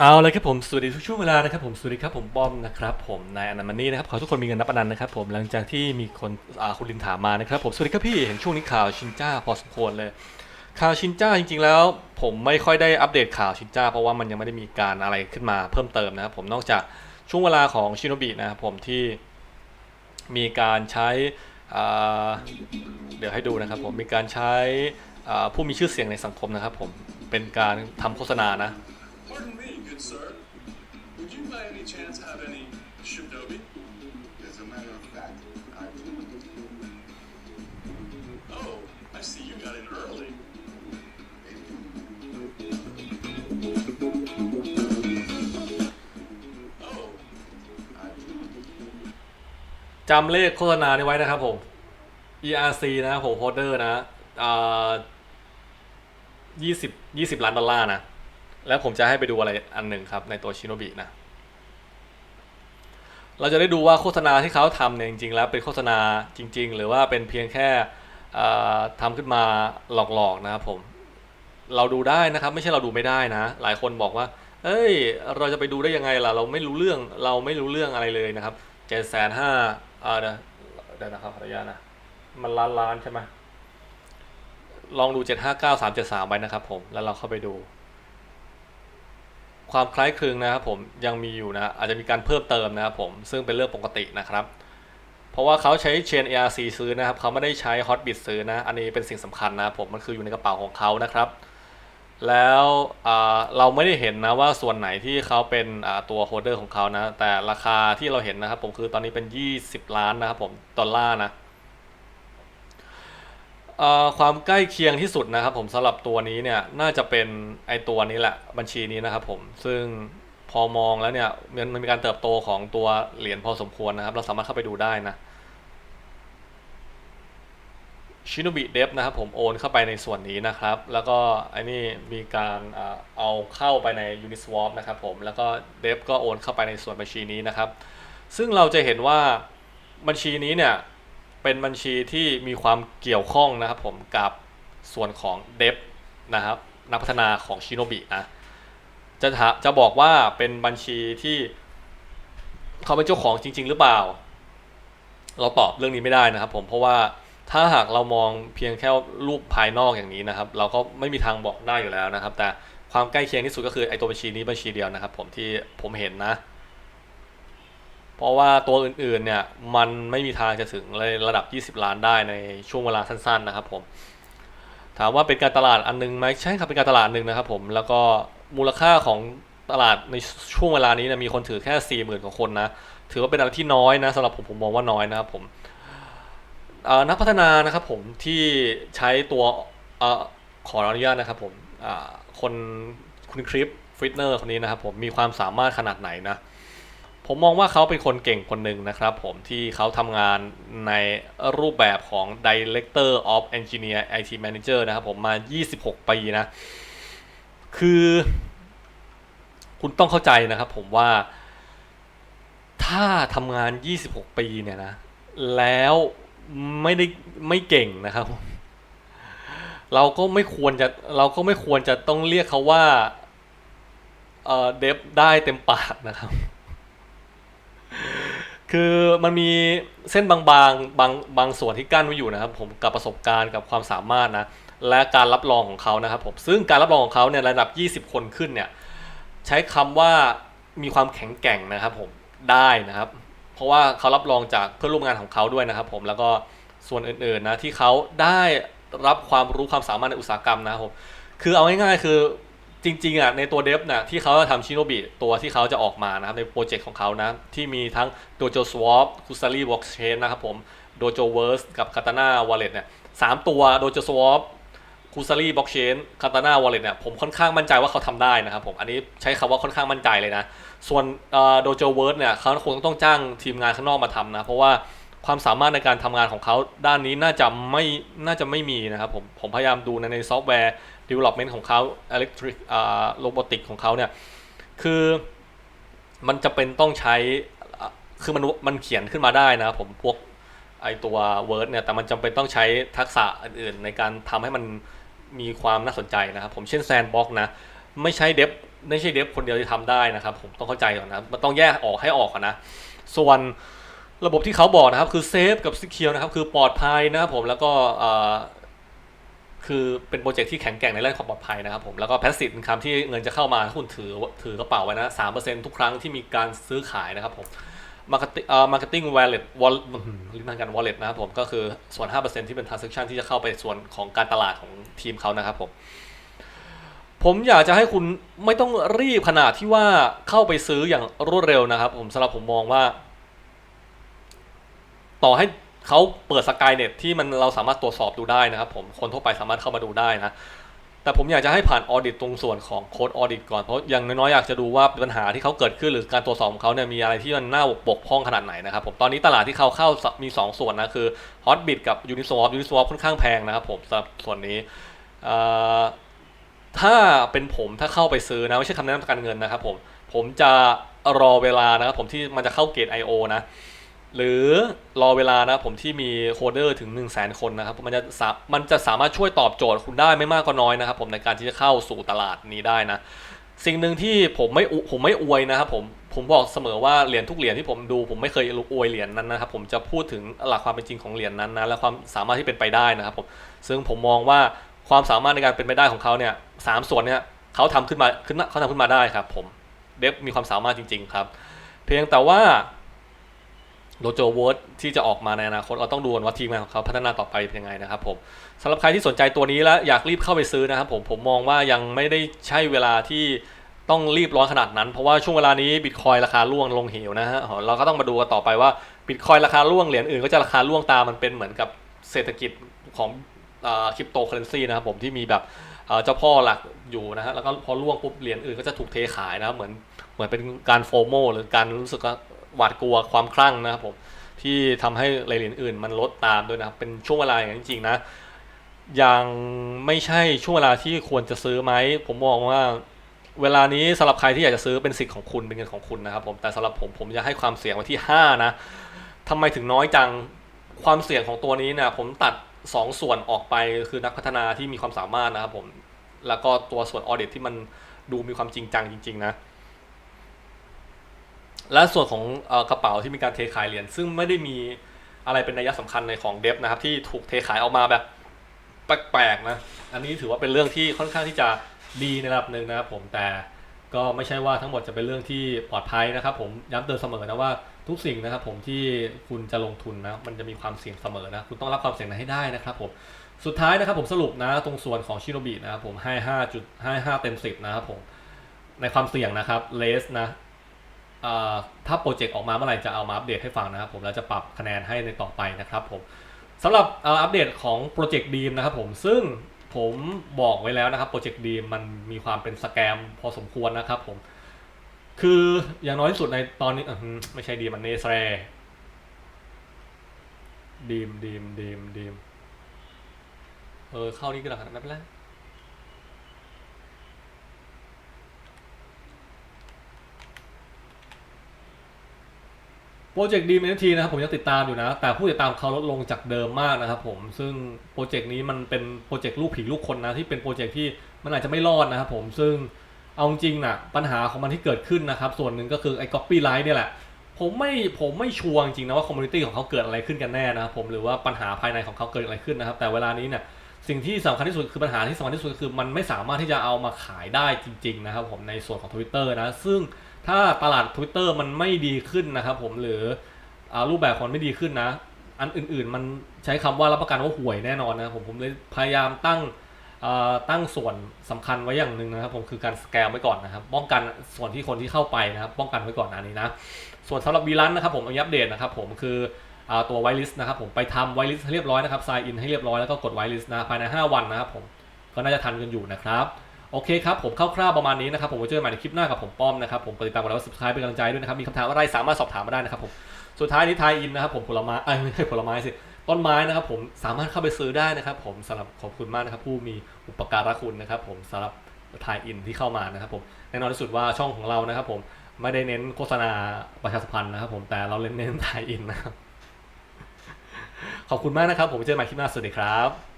เอาเลยครับผมสวัสดีทุกช่วงเวลานะครับผมสวัสดีครับผมบอมนะครับผมนายอนันต์มันนี่นะครับขอทุกคนมีเงินนับอนันต์นะครับผมหลังจากที่มีคนอ่าคุณลินถามมานะครับผมสวัสดีครับพี่เห็นช่วงนี้ข่าวชินจ้าพอสมควรเลย ข่าวชินจ้าจริง ๆ แล้ว ผมไม่ค่อยได้อัปเดตข่าวชินจ้าเพราะว่ามันยังไม่ได้มีการอะไรขึ้นมาเพิ่มเติมนะครับผมนอกจากช่วงเวลาของชินโนบินะครับผมที่มีการใช้เดี๋ยวให้ดูนะครับผมมีการใช้ผู้มีชื่อเสียงในสังคมนะครับผมเป็นการทำโฆษณานะ good sir. Would you by any chance have any shinobi? As a matter of fact, I Oh, I see you got in early. Oh, I จำเลขโฆษณานี้ไว้นะครับผม ERC นะผมโฮเดอร์นะอ่ายี่สิบยี่สิบล้านดอลลาร์นะ แล้วผมจะให้ไปดูอะไรอันหนึ่งครับในตัวชิโนบินะ เราจะได้ดูว่าโฆษณาที่เขาทำเนี่ยจริงๆ แล้วเป็นโฆษณาจริง ๆ หรือว่าเป็นเพียงแค่อ่าทำขึ้นมาหลอกๆนะครับผม เราดูได้นะครับ ไม่ใช่เราดูไม่ได้นะ หลายคนบอกว่า เอ้ย เราจะไปดูได้ยังไงล่ะ เราไม่รู้เรื่อง เราไม่รู้เรื่องอะไรเลยนะครับเจ็ดแสนห้าอ่าเดี๋ยวเดี๋ยวนะครับขออนุญาตนะ มันล้านล้านใช่ไหมลองดูเจ็ดห้าเก้าสามเจ็ดสามไปนะครับผม แล้วเราเข้าไปดู ความคล้ายคลึงนะครับผมยังมีอยู่นะอาจจะมีการเพิ่มเติมนะครับผมซึ่งเป็นเรื่องปกตินะครับ เพราะว่าเขาใช้ Chain ARC ซื้อนะครับเขาไม่ได้ใช้ Hotbit ซื้อนะอันนี้เป็นสิ่งสำคัญนะผมมันคืออยู่ในกระเป๋าของเขานะครับ แล้วเราไม่ได้เห็นนะว่าส่วนไหนที่เขาเป็นตัวโฮเดอร์ของเขานะแต่ราคาที่เราเห็นนะครับผมคือตอนนี้เป็น 20 ล้านนะครับผมดอลลาร์นะ อ่อความใกล้เคียงที่สุดนะครับผมสำหรับตัวนี้เนี่ยน่าจะเป็นไอตัวนี้แหละบัญชีนี้นะครับผมซึ่งพอมองแล้วเนี่ยมันมันมีการเติบโตของตัวเหรียญพอสมควรนะครับ เราสามารถเข้าไปดูได้นะชิโนบิเดฟนะครับผมโอนเข้าไปในส่วนนี้นะครับ แล้วก็ไอ้นี่มีการอ่าเอาเข้าไปใน Uniswap นะครับผมแล้วก็เดฟก็โอนเข้าไปในส่วนบัญชีนี้นะครับ ซึ่งเราจะเห็นว่าบัญชีนี้เนี่ย เป็นบัญชีที่มีความเกี่ยวข้องนะครับผมกับส่วนของเดฟนะครับนักพัฒนาของชิโนบินะจะจะบอกว่าเป็นบัญชีที่เขาเป็นเจ้าของจริง ๆ หรือเปล่า เราตอบเรื่องนี้ไม่ได้นะครับ ผมเพราะว่าถ้าหากเรามองเพียงแค่รูปภายนอกอย่างนี้นะครับ เราก็ไม่มีทางบอกได้อยู่แล้วนะครับ แต่ความใกล้เคียงที่สุดก็คือไอ้ตัวบัญชีนี้บัญชีเดียวนะครับ ผมที่ผมเห็นนะ เพราะว่าตัวอื่นๆเนี่ยมันไม่มีทางจะถึงระดับ 20 ล้านได้ในช่วงเวลาสั้นๆนะครับผม ถามว่าเป็นการตลาดอันนึงไหมใช่ครับเป็นการตลาดอันนึงนะครับผมแล้วก็มูลค่าของตลาดในช่วงเวลานี้นี่ยมีคนถือแค่4 0,000กว่าคนนะถือว่าเป็นอะไรที่น้อยนะสำหรับผมผมมองว่าน้อยนะครับผมนักพัฒนานะครับผมที่ใช้ตัวอขออนุญาตนะครับผมคนคุณคลิปฟิตเนอร์คนนี้นะครับผมมีความสามารถขนาดไหนนะ ผมมองว่าเขาเป็นคนเก่งคนหนึ่งนะครับผมที่เขาทำงานในรูปแบบของ Director of Engineer IT Manager นะครับผมมา 26 ปีนะ คือ คุณต้องเข้าใจนะครับผมว่าถ้าทำงาน 26 ปีเนี่ยนะ แล้วไม่ได้ไม่เก่งนะครับ เราก็ไม่ควรจะเราก็ไม่ควรจะต้องเรียกเขาว่าเออเดฟได้เต็มปากนะครับ คือมันมีเส้นบางๆ บางบางส่วนที่กั้นไว้อยู่นะครับ ผมกับประสบการณ์กับความสามารถนะและการรับรองของเขานะครับผมซึ่งการรับรองของเขาเนี่ยระดับ 20 คนขึ้นเนี่ยใช้คำว่ามีความแข็งแกร่งนะครับผมได้นะครับ เพราะว่าเขารับรองจากเพื่อนร่วมงานของเขาด้วยนะครับ ผมแล้วก็ส่วนอื่นๆนะที่เขาได้รับความรู้ความสามารถในอุตสาหกรรมนะครับผมคือเอาง่ายๆคือ จริงๆอะในตัวเดฟน่ะที่เขาจะทำชิโนบิตัวที่เขาจะออกมานะครับในโปรเจกต์ของเขานะ ที่มีทั้ง Dojo Swap k u s a r i Blockchain นะครับผม Dojo Verse กับ Katana Wallet เนี่ยสามตัว Dojo Swap k u s a r i Blockchain Katana Wallet เนี่ยผมค่อนข้างมั่นใจว่าเขาทำได้นะครับผมอันนี้ใช้คำว่าค่อนข้างมั่นใจเลยนะ ส่วนเอ่อ Dojo Verse เนี่ยเขาคงต้องจ้างทีมงานข้างนอกมาทำนะ เพราะว่า ความสามารถในการทำงานของเขาด้านนี้น่าจะไม่น่าจะไม่มีนะครับผมผมพยายามดูในในซอฟต์แวร์ development ของเขา electric อ่า robotic ของเขาเนี่ยคือมันจะเป็นต้องใช้คือมันมันเขียนขึ้นมาได้นะครับผมพวกไอตัว Word เนี่ยแต่มันจำเป็นต้องใช้ทักษะอื่นๆ ในการทำให้มันมีความน่าสนใจนะครับ ผมเช่น Sandbox นะไม่ใช่เดฟไม่ใช่เดฟคนเดียวที่ทำได้นะครับ ผมต้องเข้าใจก่อนนะมันต้องแยกออกให้ออกก่อนนะ ส่วน ระบบที่เขาบอกนะครับคือเซฟกับซิเคียวนะครับคือปลอดภัยนะครับผมแล้วก็คือเป็นโปรเจกต์ที่แข็งแกร่งในเรื่องความปลอดภัยนะครับผมแล้วก็แพสซีฟอินคัมที่เงินจะเข้ามาถ้าคุณถือถือกระเป๋าไว้นะสามเปอร์เซ็นต์ทุกครั้งที่มีการซื้อขายนะครับผมมาร์เก็ตเอ่อมาร์เก็ตติ้งวอลเล็ตวอลลิ้นพันกันวอลเล็ตนะครับผมก็คือส่วน 5%ที่เป็น transaction ที่จะเข้าไปส่วนของการตลาดของทีมเขานะครับผมผมอยากจะให้คุณไม่ต้องรีบขนาดที่ว่าเข้าไปซื้ออย่างรวดเร็วนะครับ ผมสำหรับผมมองว่า ต่อให้เขาเปิดสกายเน็ตที่มันเราสามารถตรวจสอบดูได้นะครับผมคนทั่วไปสามารถเข้ามาดูได้นะ แต่ผมอยากจะให้ผ่านออดิตตรงส่วนของโค้ดออดิตก่อน เพราะอย่างน้อยๆอยากจะดูว่าปัญหาที่เขาเกิดขึ้นหรือการตรวจสอบของเขาเนี่ยมีอะไรที่มันน่าบกพร่องขนาดไหนนะครับผมตอนนี้ตลาดที่เขาเข้ามี 2 ส่วนนะคือ Hotbit กับ Uniswap Uniswap ค่อนข้างแพงนะครับผมสำหรับส่วนนี้ถ้าเป็นผมถ้าเข้าไปซื้อนะไม่ใช่คำแนะนำการเงินนะครับผมผมจะรอเวลานะครับผมที่มันจะเข้าเกต I.O. นะ หรือรอเวลานะผมที่มีโคเดอร์ถึง 1 0 0 0 0แสนคนนะครับมันจะสามันจะสามารถช่วยตอบโจทย์คุณได้ไม่มากก็น้อยนะครับผมในการที่จะเข้าสู่ตลาดนี้ได้นะ สิ่งหนึ่งที่ผมไม่ผมไม่อวยนะครับผมผมบอกเสมอว่าเหรียญทุกเหรียญที่ผมดู ผมไม่เคยอวยเหรียญนั้นนะครับผมจะพูดถึงหลักความเป็นจริงของเหรียญนั้นนะและความสามารถที่เป็นไปได้นะครับผมซึ่งผมมองว่าความสามารถในการเป็นไปได้ของเขาเนี่ยสามส่วนเนี่ยเขาทำขึ้นมาขึ้นมาเขาทำขึ้นมาได้ครับ ผมเดฟมีความสามารถจริง ๆ ครับ เพียงแต่ว่า โดโจเวิร์ดที่จะออกมาในอนาคตเราต้องดูกันว่าทีมงานของเขาพัฒนาต่อไปเป็นยังไงนะครับผมสำหรับใครที่สนใจตัวนี้แล้วอยากรีบเข้าไปซื้อนะครับผมผมมองว่ายังไม่ได้ใช่เวลาที่ต้องรีบร้อนขนาดนั้น เพราะว่าช่วงเวลานี้บิตคอยราคาร่วงลงเหวนะฮะเราก็ต้องมาดูกันต่อไปว่าบิตคอยราคาร่วงเหรียญอื่นก็จะราคาร่วงตามมันเป็นเหมือนกับเศรษฐกิจของคริปโตเคอเรนซีนะครับผมที่มีแบบเจ้าพ่อหลักอยู่นะฮะแล้วก็พอร่วงปุ๊บเหรียญอื่นก็จะถูกเทขายนะครับเหมือนเหมือนเป็นการโฟโมหรือการรู้สึกว่า หวาดกลัวความคลั่งนะครับผมที่ทำให้เหรียญอื่นมันลดตามด้วยนะครับเป็นช่วงเวลาอย่างนั้นจริงๆนะยังไม่ใช่ช่วงเวลาที่ควรจะซื้อไหมผมมองว่าเวลานี้สำหรับใครที่อยากจะซื้อเป็นสิทธิ์ของคุณเป็นเงินของคุณนะครับผมแต่สำหรับผมผมจะให้ความเสี่ยงไว้ที่ 5 นะทำไมถึงน้อยจังความเสี่ยงของตัวนี้เนี่ยผมตัด 2 ส่วนออกไปคือนักพัฒนาที่มีความสามารถนะครับผมแล้วก็ตัวส่วนออเดตที่มันดูมีความจริงจังจริง ๆ นะ และส่วนของอกระเป๋าที่มีการเทขายเหรียญซึ่งไม่ได้มีอะไรเป็นนัยสำคัญในของเดฟนะครับ ที่ถูกเทขายออกมาแบบแปลกๆนะอันนี้ถือว่าเป็นเรื่องที่ค่อนข้างที่จะดีในระดับหนึ่งนะครับผมแต่ก็ไม่ใช่ว่าทั้งหมดจะเป็นเรื่องที่ปลอดภัยนะครับผมย้ำเตือนเสมอนะว่าทุกสิ่งนะครับผมที่คุณจะลงทุนนะมันจะมีความเสี่ยงเสมอนะคุณต้องรับความเสี่ยงนั้นให้ได้นะครับผมสุดท้ายนะครับผมสรุปนะตรงส่วนของชิโนบินะครับผมให้5จุดให้5เต็ม 10 นะครับผมในความเสี่ยงนะครับเลสนะ ถ้าโปรเจกต์ออกมาเมื่อไหร่จะเอามาอัปเดตให้ฟังนะครับผมแล้วจะปรับคะแนนให้ในต่อไปนะครับผมสำหรับอัปเดตของโปรเจกต์ดีมนะครับผมซึ่งผมบอกไว้แล้วนะครับโปรเจกต์ดีมมันมีความเป็นสแกมพอสมควรนะครับผมคืออย่างน้อยที่สุดในตอนนี้ไม่ใช่ดีมันเนสแรดีมดีมดีมดีมเออเข้านี่ก็ได้ไม่เป็นไร โปรเจกต์ดีมเอทีนะครับผมยังติดตามอยู่นะ แต่ผู้ติดตามเขาลดลงจากเดิมมากนะครับผมซึ่งโปรเจกต์นี้มันเป็นโปรเจกต์ลูกผีลูกคนนะที่เป็นโปรเจกต์ที่มันอาจจะไม่รอดนะครับผมซึ่งเอาจริงนะปัญหาของมันที่เกิดขึ้นนะครับ ส่วนหนึ่งก็คือไอ้ก๊อปปี้ไลท์เนี่ยแหละ ผมไม่ผมไม่ชัวร์จริงนะว่าคอมมูนิตี้ของเขาเกิดอะไรขึ้นกันแน่นะครับผมหรือว่าปัญหาภายในของเขาเกิดอะไรขึ้นนะครับแต่เวลานี้เนี่ย สิ่งที่สำคัญที่สุดคือปัญหาที่สำคัญที่สุดคือมันไม่สามารถที่จะเอามาขายได้จริง ๆ นะครับผมในส่วนของ Twitter นะซึ่งถ้าตลาด Twitter มันไม่ดีขึ้นนะครับผมหรือรูปแบบของมันไม่ดีขึ้นนะ อันอื่นๆ มันใช้คำว่ารับประกันว่าห่วยแน่นอนนะผมผมเลยพยายามตั้งตั้งส่วนสำคัญไว้อย่างหนึ่งนะครับ ผมคือการสแกมไว้ก่อนนะครับ ป้องกันส่วนที่คนที่เข้าไปนะครับ ป้องกันไว้ก่อนอันนี้นะ ส่วนสำหรับวีลันนะครับผมอัปเดตนะครับ ผมคือ อ่าตัวไวลิสนะครับผมไปทำไวลิสให้เรียบร้อยนะครับ sign in ให้เรียบร้อยแล้วก็กดไวลิสนะภายใน 5 วันนะครับผมก็น่าจะทันกันอยู่นะครับโอเคครับผมคร่าวๆประมาณนี้นะครับผมไว้เจอกันใหม่ในคลิปหน้ากับผมป้อมนะครับผมกดติดตามกดไลค์กด subscribe เป็นกำลังใจด้วยนะครับมีคำถามอะไรสามารถสอบถามมาได้นะครับผมสุดท้ายนี้ทายอินนะครับผมผลไม้ไม่ใช่ผลไม้สิต้นไม้นะครับผมสามารถเข้าไปซื้อได้นะครับผมสำหรับขอบคุณมากนะครับผู้มีอุปการะคุณนะครับผมสำหรับทายอินที่เข้ามานะครับผมแน่นอนที่สุดว่าช่องของเรานะครับผมไม่ได้เน้นโฆษณาประชาสัมพันธ์นะครับผมแต่เราเน้นทายอินนะครับ ขอบคุณมากนะครับ ผมเจอกันใหม่คลิปหน้าสวัสดีครับ